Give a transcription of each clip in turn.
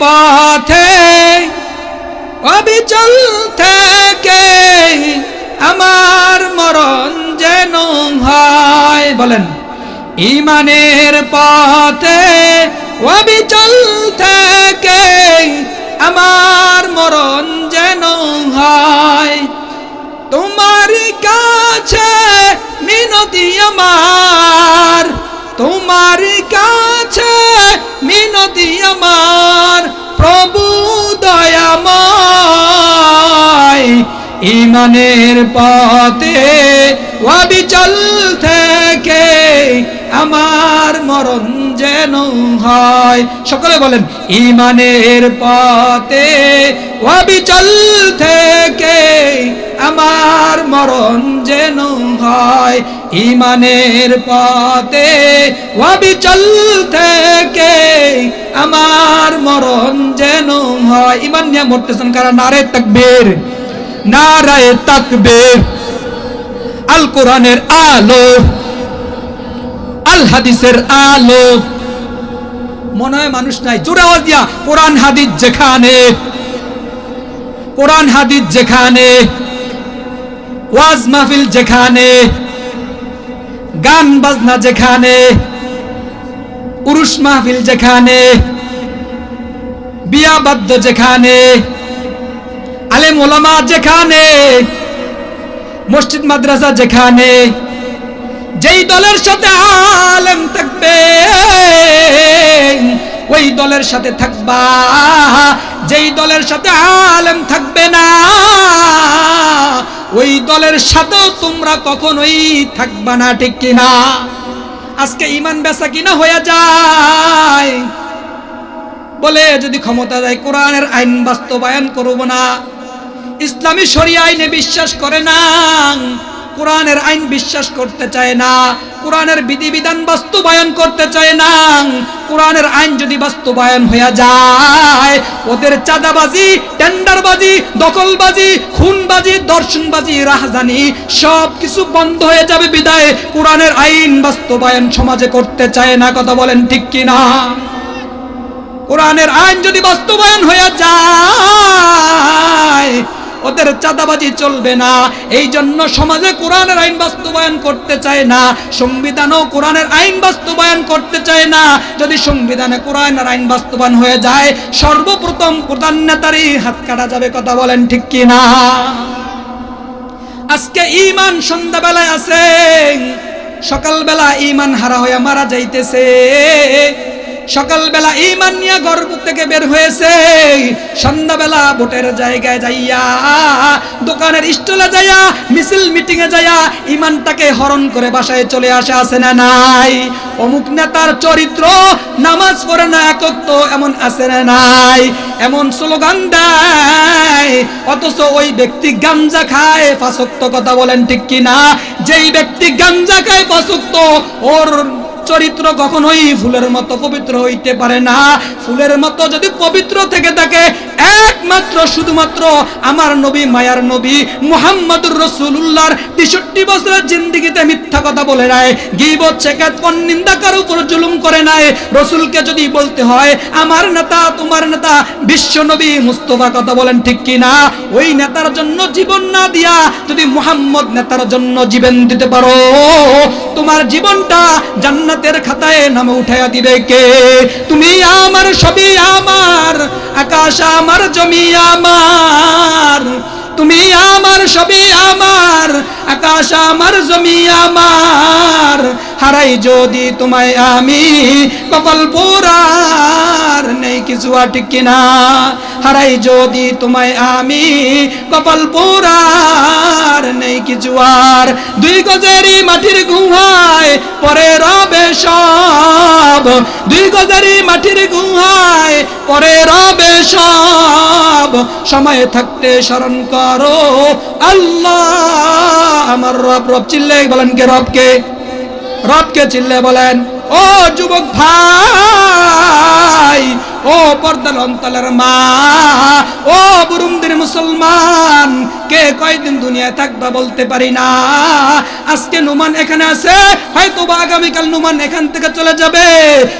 পথে অবিচল থেকে আমার মরণ যেন হয়। বলেন, ইমানের পথে অবিচল থেকে আমার মরণ যেন হয়। তোমার কাছে মিনতি আমার, তোমার ইমানের পথে অবিচল থেকে আমার মরণ যেন হয়। সকলে বলেন, ইমানের পথে অবিচল থেকে আমার মরণ যেন হয়। ইমানের পথে অবিচল থেকে আমার মরণ যেন হয়। ইমান নিয়ে মরতেছেন কারা? নারে তাকবীর। নারায় তাকবীর, আল কোরআনের আলো, আল হাদিসের আলো। মনে হয় মানুষ নাই। জোরে দিয়া, কোরআন হাদিস যেখানে, কোরআন হাদিস যেখানে, ওয়াজ মাহফিল যেখানে, গান বাজনা যেখানে, উরুস মাহফিল যেখানে, বিয়া যেখানে আলেম ওলামা যেখানে, মসজিদ, মাদ্রাসা যেখানে, যেই দলের সাথে আলেম থাকবে, ওই দলের সাথে থাকবা। যেই দলের সাথে আলেম থাকবে না, ওই দলের সাথেও তোমরা কখনোই থাকবা না, ঠিক কিনা আজকে ইমান বেচা কিনা হয়ে যায়। বলে যদি ক্ষমতা দেয়, কোরআনের আইন বাস্তবায়ন করব না। ইসলামী শরিয়া আইনে বিশ্বাস করে না, কোরআনের আইন বিশ্বাস করতে চায় না, কোরআনের বিধিবিধান বাস্তবায়ন করতে চায় না, কোরআনের আইন যদি বাস্তবায়ন হয়ে যায়, ওদের চাঁদাবাজি, টেন্ডারবাজি, দখলবাজি, খুনবাজি, দর্শনবাজি, রাহজানি সব কিছু বন্ধ হয়ে যাবে বিদায়। কোরআনের আইন বাস্তবায়ন সমাজে করতে চায় না, কথা বলেন ঠিক কিনা? কোরআনের আইন যদি বাস্তবায়ন হয়ে যায় ওদের চাঁদাবাজি চলবে না। এই জন্য সমাজে কোরআনের আইন বাস্তবায়ন করতে চায় না, সংবিধানও কোরআনের আইন বাস্তবায়ন করতে চায় না। যদি সংবিধানে কোরআনের আইন বাস্তবায়ন হয়ে যায়, সর্বপ্রথম প্রধান নেতারই হাত কাটা যাবে, কথা বলেন ঠিক কি না আজকে ইমান সন্ধ্যাবেলায় আছে, সকালবেলা ইমান হারা হয়ে মারা যাইতেছে। সকালবেলা ইমান নিয়ে গর্ব থেকে বের হয়েছে। সন্ধ্যাবেলা ভোটের জায়গায় যাইয়া, দোকানের স্টলে যাইয়া, মিছিল মিটিং এ যাইয়া ইমানটাকে হরণ করে বাসায় চলে আসে আসে না নাই? অমুক নেতার চরিত্র নামাজ পড়ে না, একত্ব এমন আছে না নাই? এমন স্লোগান দেয়, অথচ ওই ব্যক্তি গাঞ্জা খায়, ফাঁসক্ত কথা বলেন ঠিক কিনা? যেই ব্যক্তি গাঞ্জা খায়, ফাঁসক্ত, ওর চরিত্র কখনোই ফুলের মতো পবিত্র হইতে পারে না। ফুলের মতো যদি পবিত্র থেকে থাকে একমাত্র শুধুমাত্র আমার নবী, মায়ার নবী, মুহাম্মদুর রসুল্লাহর তেষট্টি বছরের জিন্দিগিতে মিথ্যা কথা বলে নাই, গিবত, শেখাত কোন নিন্দাকার উপর জুলুম করে নাই। রসুলকে যদি বলতে হয়, আমার নেতা, তোমার নেতা, বিশ্ব নবী মুস্তফা কথা বলেন ঠিক কি না? ওই নেতার জন্য জীবন না দিয়া যদি মুহাম্মদ নেতার জন্য জীবন দিতে পারো, তোমার জীবনটা জান্নাতের খাতায় নামে উঠাইয়া দিবে কে? তুমি আমার, সবই আমার, আকাশ আমার, জমি আমার, তুমি আমার, সবই আমার, আকাশ আমার, জমি আমার। হারাই যদি তোমায় আমি, কপাল পোড়ার নেই কিছু আটকি কিনা। হারাই যদি তোমায় আমি, কপাল পোড়ার নেই কিছু আর। দুই গজেরই মাটির গুহায় পরে রবে সব। দুই গজেরই মাটির গুহায় পরে রবে সব। সময় থাকতে স্মরণ করো, আল্লাহ আমার রব। রব চিল্লে বলেন কে? রবকে। রবকে চিল্লে বলেন। ও যুবক ভাই, ও পর্দার অন্তলের মা, ও বুরুমদির মুসলমান, কে কয়দিন দুনিয়ায় থাকবা বলতে পারি না। আজকে নুমান এখানে আছে হয়তো বা আগামীকাল নুমান এখান থেকে চলে যাবে,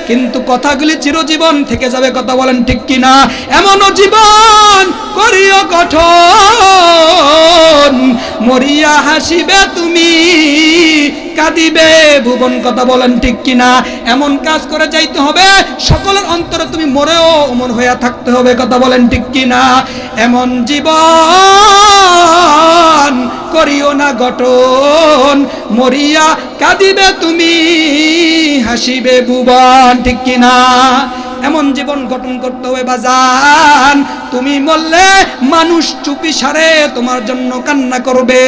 কিন্তু কথাগুলি চিরজীবন থেকে যাবে, কথা বলেন ঠিক কিনা? এমনও জীবন করিও গঠন মরিয়া হাসিবে তুমি। কাঁদিবে ভুবন কথা বলেন ঠিক কিনা? এমন কাজ করে যাইতে হবে, সকলের অন্তরে তুমি মরেও অমর হইয়া থাকতে হবে, কথা বলেন ঠিক কিনা? এমন জীবন করিও না গঠন, মরিয়া কাঁদিবে তুমি, হাসিবে ভুবন ঠিক কিনা? এমন জীবন গঠন করতে হবে, বাজান। তুমি বললে মানুষ চুপি সারে, তোমার জন্য কান্না করবে।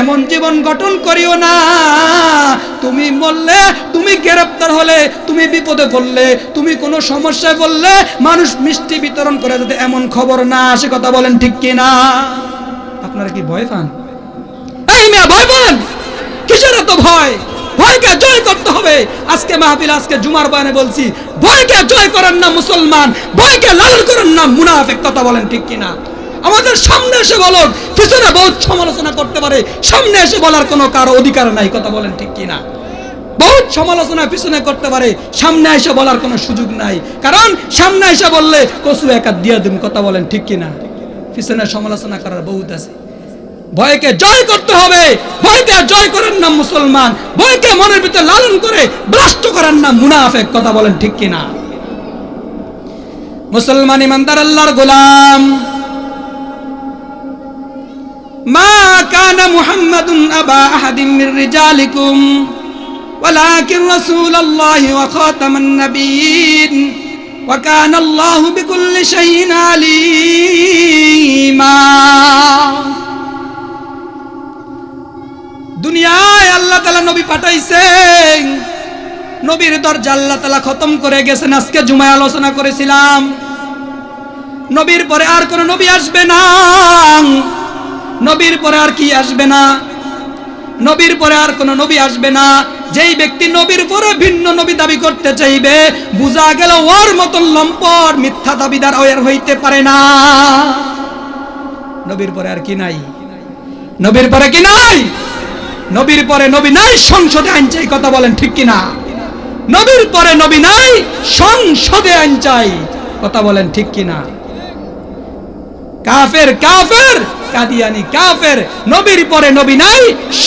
এমন জীবন গঠন করিও না। তুমি বললে তুমি গ্রেপ্তার হলে, তুমি বিপদে পড়লে, তুমি কোনো সমস্যায় পড়লে, মানুষ মিষ্টি বিতরণ করে যাতে এমন খবর না আসে, কথা বলেন ঠিক কি না আপনারা কি ভয় পান? এই মেয়ে, ভয় পান? কিসের এত ভয়? ভয়কে জয় করতে হবে। আজকে মাহফিল, আজকে জুমার বয়ানে বলছি, ভয়কে জয় করেন না মুসলমান, ভয়কে লাল করেন না মুনাফিক, কথা বলেন ঠিক কিনা? আমাদের সামনে এসে বলো পিছনে বহুত সমালোচনা করতে পারে, সামনে এসে বলার কোনো কারও অধিকার নাই, কথা বলেন ঠিক কিনা? বহুত সমালোচনা পিছনে করতে পারে, সামনে এসে বলার কোনো সুযোগ নাই। কারণ সামনে এসে বললে কসু একা দিয়া দিম, কথা বলেন ঠিক কিনা? পিছনে সমালোচনা করার বহুত আছে। ভয়কে জয় করতে হবে। ভয়কে জয় করার নাম মুসলমান। ভয়কে মনের ভিতরে লালন করে ব্লাস্ট করার নাম মুনাফেক, কথা বলেন ঠিক কিনা? মুসলমান ইমানদার আল্লাহর গোলাম। মা কান মুহাম্মাদুন আবা আহাদিম মির রিজালিকুম, ওয়ালাকিন রাসূলুল্লাহি ওয়া খাতামান নাবিয়্যিন ওয়া কানা আল্লাহু বিকুল্লি শাইইন আলীমা। দুনিয়ায় আল্লাহ তালা নবী পাঠাইছেন। নবীর দরজা আল্লাহ তালা খতম করে গেছেন, আজকে জুমায় আলোচনা করেছিলাম। নবীর পরে আর কোন নবী আসবে না। নবীর পরে আর কি আসবে না? নবীর পরে আর কোন নবী আসবে না। যেই ব্যক্তি নবীর পরে ভিন্ন নবী দাবি করতে চাইবে, বুঝা গেল ওর মতন লম্পট মিথ্যা দাবিদার ওর হইতে পারে না। নবীর পরে আর কি নাই? নবীর পরে কি নাই? নবীর পরে নবী নাই, সংসদে আইন চাই, কথা বলেন ঠিক কিনা? নবীর পরে নবী নাই, সংসদে আইন চাই, কথা বলেন ঠিক কিনা? কাফের কাফের, কাদিয়ানি, কাফের, নবীর পরে নবী নাই,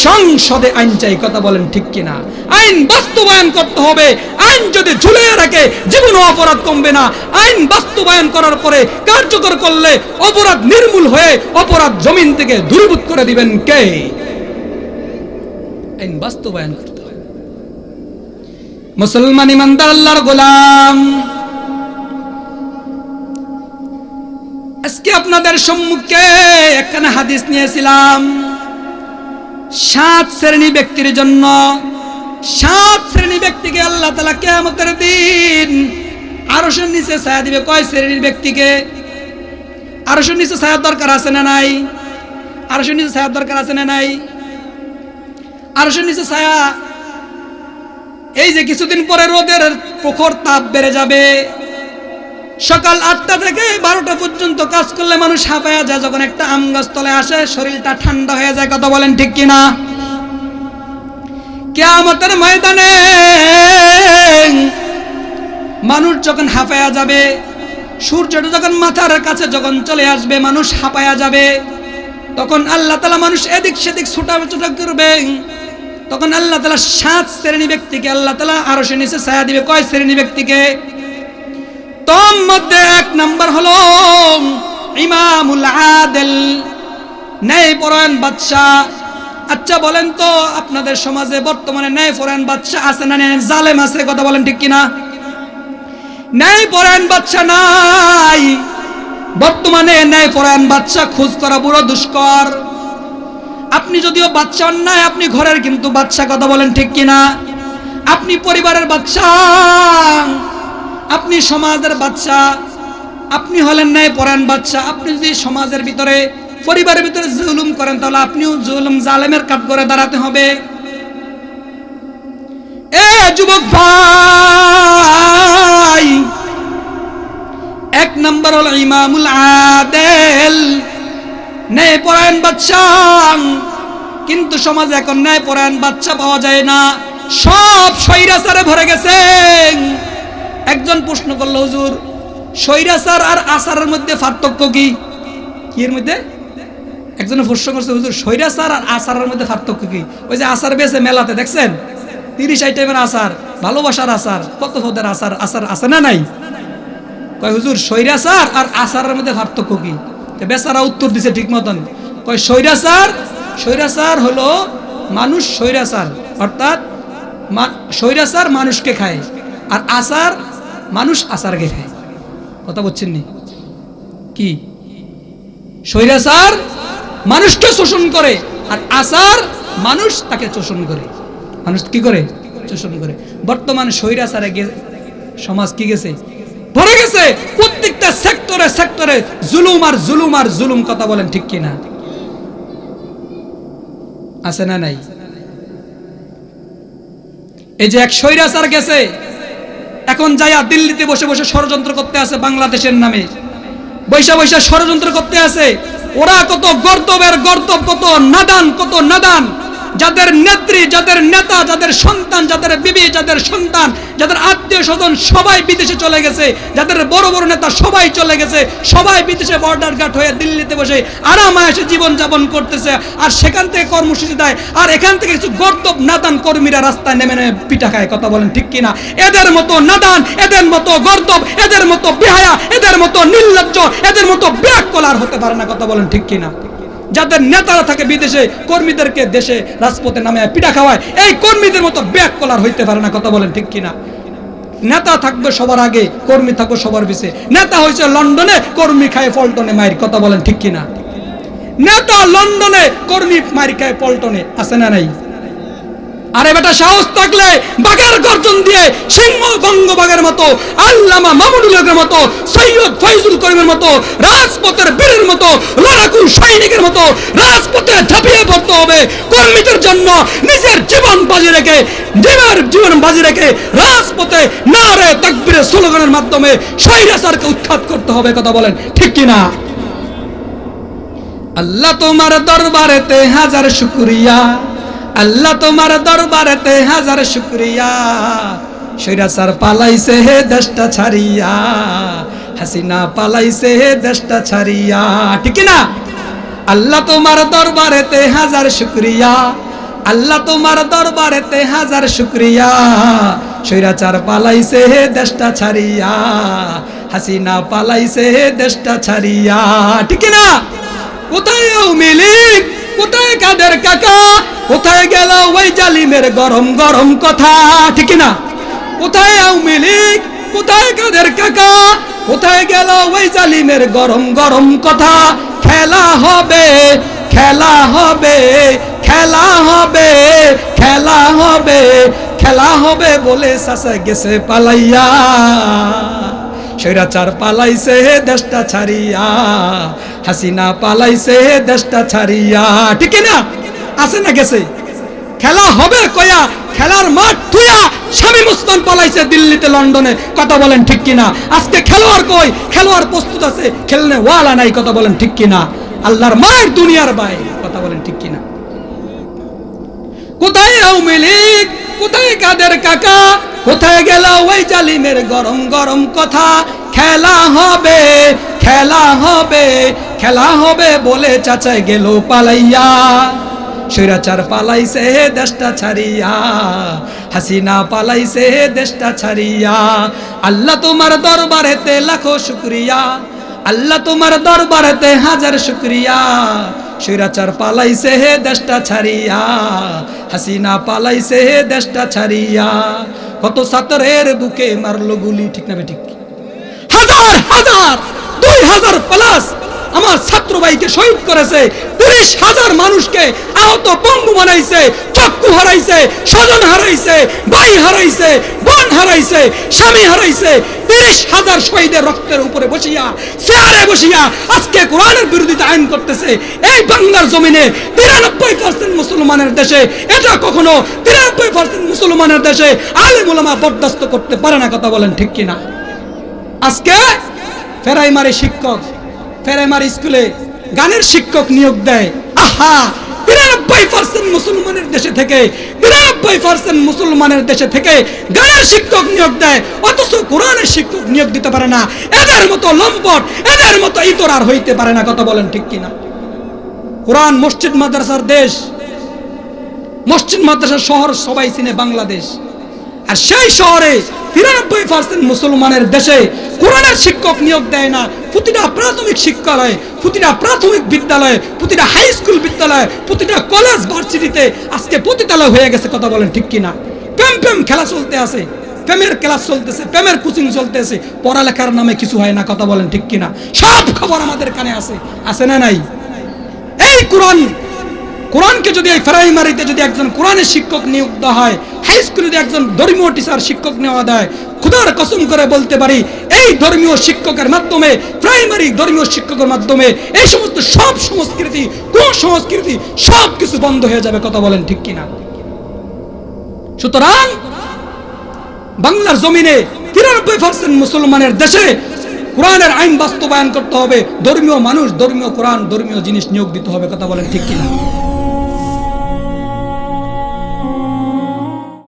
সংসদে আইন চাই, কথা বলেন ঠিক কিনা? আইন বাস্তবায়ন করতে হবে, আইন যদি ঝুলিয়ে রাখে, জীবন অপরাধ কমবে না। আইন বাস্তবায়ন করার পরে কার্যকর করলে অপরাধ নির্মূল হয়ে অপরাধ জমিন থেকে দূরীভূত করে দিবেন কে? আইন বাস্তবায়ন করতে হবে মুসলমান ইমানদার আল্লাহর গোলাম। আজকে আপনাদের সম্মুখে একখানে হাদিস নিয়েছিলাম। সাত শ্রেণি ব্যক্তির জন্য, সাত শ্রেণি ব্যক্তিকে আল্লাহ তালা কেমতের দিন আরশের নিচে ছায়া দিবে। কয় শ্রেণির ব্যক্তিকে? আরশের নিচে ছায়ার দরকার আছে না নাই? আরশের নিচে ছায়ার দরকার আছে না নাই? আরশের নিচে ছায়া। এই যে কিছুদিন পরে রোদের প্রখর তাপ বেড়ে যাবে। সকাল আটটা থেকে বারোটা পর্যন্ত কাজ করলে মানুষ হাঁপায়া যায়। যখন একটা আম তলে আসে, শরীরটা ঠান্ডা হয়ে যায়। কথা বলেন ঠিক কিনা? কেয়ামতের ময়দানে মানুষ যখন হাঁপায়া যাবে, সূর্যটা যখন মাথার কাছে যখন চলে আসবে, মানুষ হাঁপায়া যাবে। তখন আল্লাহ তালা মানুষ এদিক সেদিক ছোটা ছোটা করবে তখন আল্লাহ তালা সাত শ্রেণি ব্যক্তিকে, আল্লাহ তালা আরও সে নিচে ছায়া দিবে। কয় শ্রেণি ব্যক্তিকে? তোর মধ্যে এক নম্বর হলো ইমামুল আদেল ন্যায় পরায়ণ বাদশাহ। আচ্ছা বলেন তো, আপনাদের সমাজে বর্তমানে ন্যায় পরায়ণ বাদশাহ আছে না জালেম আছে, কথা বলেন ঠিক কিনা? ন্যায় পরায়ণ বাদশাহ নাই। বর্তমানে ন্যায় পরায়ণ বাদশাহ খোঁজ করা বুড়ো দুষ্কর। আপনি যদিও বাচ্চা অন্যায়, আপনি ঘরের কিন্তু বাচ্চা কথা বলেন ঠিক কিনা? আপনি পরিবারের বাচ্চা, আপনি সমাজের বাচ্চা, আপনি হলেন ন্যায় পরায়ণ বাচ্চা, আপনি যদি সমাজের ভিতরে, পরিবারের ভিতরে জুলুম করেন, তাহলে আপনিও জুলুম জালেমের কাঠ করে দাঁড়াতে হবে। এ যুবক ভাই, এক নম্বর হল ইমামুল আদেল। ন্যায় পরায়ণ বাচ্চা কিন্তু সমাজে এখন ন্যায় পরায়ণ বাচ্চা পাওয়া যায় না। সব সৈরাচারে ভরে গেছে। একজন প্রশ্ন করল, হুজুর সৈরাচার আর আচারের মধ্যে পার্থক্য কি? এর মধ্যে? একজনে প্রশ্ন করছে, হুজুর সৈরাচার আর আচারের মধ্যে পার্থক্য কি? ওই যে আচার বেছে মেলাতে, দেখছেন? তিরিশ আইটেমের আচার, ভালোবাসার আচার, কত পদের আচার আচার আছে না নাই? কয়, হুজুর সৈরাচার আর আচারের মধ্যে পার্থক্য কি? বেচারা উত্তর দিছে ঠিক মতন। কয় সৈরাচার সৈরাচার হলো মানুষ সৈরাচার অর্থাৎ সৈরাচার মানুষকে খায় আর আচার মানুষ আচারকে খায়। কথা বলছেন নি? কি? স্বৈরাচার মানুষকে শোষণ করে আর আচার মানুষ তাকে শোষণ করে। মানুষ কি করে? শোষণ করে। বর্তমান স্বৈরাচারে সমাজ কি গেছে? ভরে গেছে, প্রত্যেকটা সেক্টরে সেক্টরে জুলুম আর জুলুম আর জুলুম কথা বলেন ঠিক কিনা? আছে না নাই? এই যে এক স্বৈরাচার গেছে, এখন যাইয়া দিল্লিতে বসে বসে ষড়যন্ত্র করতে আছে বাংলাদেশের নামে। বৈশা বৈশা ষড়যন্ত্র করতে আছে, ওরা কত গর্দবের গর্দব, কত নাদান কত নাদান। যাদের নেত্রী, যাদের নেতা, যাদের সন্তান, যাদের বিবি, যাদের সন্তান, যাদের আত্মীয় স্বজন সবাই বিদেশে চলে গেছে, যাদের বড় বড় নেতা সবাই চলে গেছে, সবাই বিদেশে বর্ডার গার্ড হয়ে দিল্লিতে বসে আরাম জীবন যাপন করতেছে, আর সেখান থেকে কর্মসূচি দেয়, আর এখান থেকে কিছু গর্দব নাদান কর্মীরা রাস্তায় নেমে নেমে পিঠা খায়, কথা বলেন ঠিক কিনা? এদের মতো নাদান, এদের মতো গর্তব, এদের মতো বেহায়া, এদের মতো নির্লজ্জ, এদের মতো ব্যাক কলার হতে পারে না, কথা বলেন ঠিক কিনা? যাদের নেতারা থাকে বিদেশে, কর্মীদেরকে দেশে, রাজপথে নামে পিঠা খাওয়ায়, এই কর্মীদের মতো ব্যাক কলার হইতে পারে না, কথা বলেন ঠিক কিনা? নেতা থাকবে সবার আগে, কর্মী থাকবে সবার পিছে। নেতা হয়েছে লন্ডনে, কর্মী খায় পল্টনে, মায়ের কথা বলেন ঠিক কিনা? নেতা লন্ডনে, কর্মী মারি খায় পল্টনে, আছে না নাই? আরে বেটা, সাহস থাকলে বাঘের গর্জন দিয়ে সিংহ বঙ্গবাগের মতো, আল্লামা মামুনুল হকের মতো, সৈয়দ ফৈজুল করিমের মতো, রাজপথের বীরের মতো, লড়াকু সৈনিকের মতো রাজপথে ঝাঁপিয়ে পড়তে হবে। কর্মীদের জন্য নিজের জীবন বাজি রেখে, জীবনের জীবন বাজি রেখে রাজপথে নারে তাকবীরের স্লোগানের মাধ্যমে স্বৈরাচারকে উৎখাত করতে হবে, কথা বলেন, ঠিক কিনা আল্লাহ তোমার দরবারেতে হাজার শুকরিয়া। আল্লাহ তোমার দরবারেতে হাজার শুকরিয়া। সৈরাচার পালাইছে হে দেশটা ছাড়িয়া, হাসিনা পালাইছে হে দেশটা ছাড়িয়া। ঠিক না আল্লাহ তোমার দরবারেতে হাজার শুকরিয়া, আল্লাহ তোমার দরবারেতে হাজার শুকরিয়া। সৈরাচার পালাইছে হে দেশটা ছাড়িয়া, হাসিনা পালাইছে হে দেশটা ছাড়িয়া। ঠিক না কোথায় লীগ কোথায় কাদের কাকা? কোথায় গেল ওই জালিমের গরম গরম কথা? ঠিক না কোথায় আওয়ামী লীগ? কোথায় কাদের কাকা? কোথায় গেল ওই জালিমের গরম গরম কথা? খেলা হবে খেলা হবে খেলা হবে খেলা হবে খেলা হবে বলে শাসা গেছে পালাইয়া। স্বৈরাচার পালাইছে হে দেশটা ছাড়িয়া, হাসিনা পালাইছে হে দেশটা ছাড়িয়া। ঠিক না আছে না গেছে? খেলা হবে কয়া, খেলার মাঠ তুইয়া স্বামী মুসলমান পালাইছে দিল্লিতে, লন্ডনে। কথা বলেন ঠিক কিনা? আজকে খেলোয়াড় কই? খেলোয়াড় প্রস্তুত আছে, খেলনে ওয়ালা নাই, কথা বলেন ঠিক কিনা? আল্লাহর মায়ের দুনিয়ার বাইরে, কথা বলেন ঠিক কিনা? কোথায় আওয়ামী লীগ? কোথায় কাদের কাকা? কোথায় গেল ওই জালিমের গরম গরম কথা? খেলা হবে খেলা হবে খেলা হবে বলে চাচাই গেল পালাইয়া। স্বৈরাচার পালাইছে দেশটা ছাড়িয়া, হাসিনা পালাইছে দেশটা ছাড়িয়া। আল্লাহ তোমার দরবারেতে লাখো শুক্রিয়া, আল্লাহ তোমার দরবারেতে হাজার শুক্রিয়া। স্বৈরাচার পালাইছে হে দেশটা ছাড়িয়া, হাসিনা পালাইছে হে দেশটা ছাড়িয়া। কত ছাত্রের বুকে মারলো গুলি, ঠিক না ঠিক? হাজার হাজার, দুই হাজার প্লাস আমার ছাত্র ভাইকে শহীদ করেছে, তিরিশ হাজার মানুষকে আহত পঙ্গু বানাইছে চক্ষু হারাইছে, স্বজন হারাইছে, ভাই হারাইছে, বোন হারাইছে, স্বামী হারাইছে তিরিশ হাজার শহীদের রক্তের উপরে বসিয়া চেয়ারে বসিয়া আজকে কোরআনের বিরোধিতা আইন করতেছে। এই বাংলার জমিনে তিরানব্বই পার্সেন্ট মুসলমানের দেশে, এটা কখনো তিরানব্বই পার্সেন্ট মুসলমানের দেশে আলেম ওলামা বরদাস্ত করতে পারে না, কথা বলেন ঠিক কিনা? আজকে প্রাইমারি শিক্ষক, প্রাইমারি স্কুলে গানের শিক্ষক নিয়োগ দেয়। আহা! পার্সেন্ট মুসলমানের দেশে থেকে পার্সেন্ট মুসলমানের দেশে থেকে শিক্ষক নিয়োগ দেয়, অথচ কোরআনের শিক্ষক নিয়োগ দিতে পারে না। এদের মতো লম্পট, এদের মতো ইতর আর হইতে পারে না, কথা বলেন ঠিক কিনা? কোরআন মসজিদ, মাদ্রাসার দেশ, মসজিদ, মাদ্রাসার শহর সবাই চিনে বাংলাদেশ। আর সেই শহরে তিরানব্বই পার্সেন্ট মুসলমানের দেশে কোরআনের শিক্ষক নিয়োগ দেয় না, প্রতিটা প্রাথমিক শিক্ষালয়ে, প্রতিটা প্রাথমিক বিদ্যালয়ে, প্রতিটা হাই স্কুল বিদ্যালয়ে, প্রতিটা কলেজ ভার্সিটিতে আজকে পতিতালয় হয়ে গেছে, কথা বলেন ঠিক কিনা? প্রেম প্রেম খেলা চলতে আছে, প্রেমের ক্লাস চলতেছে, প্রেমের কোচিং চলতেছে, পড়ালেখার নামে কিছু হয় না, কথা বলেন ঠিক কিনা? সব খবর আমাদের কানে আছে আছে না নাই? এই কোরআন কোরআনকে যদি এই প্রাইমারিতে যদি একজন কোরআনের শিক্ষক নিয়োগ দেওয়া হয় হাই স্কুলে যদি একজন ধর্মীয় টিচার শিক্ষক নেওয়া দেয়, খুদার কসম করে বলতে পারি, এই ধর্মীয় শিক্ষকের মাধ্যমে প্রাইমারি ধর্মীয় শিক্ষকের মাধ্যমে, এই সমস্ত সব সংস্কৃতি কুসংস্কৃতি সব কিছু বন্ধ হয়ে যাবে, কথা বলেন ঠিক কিনা? সুতরাং বাংলার জমিনে তিরানব্বই পার্সেন্ট মুসলমানের দেশে কোরআনের আইন বাস্তবায়ন করতে হবে, ধর্মীয় মানুষ ধর্মীয় কোরআন, ধর্মীয় জিনিস নিয়োগ দিতে হবে, কথা বলেন ঠিক কিনা?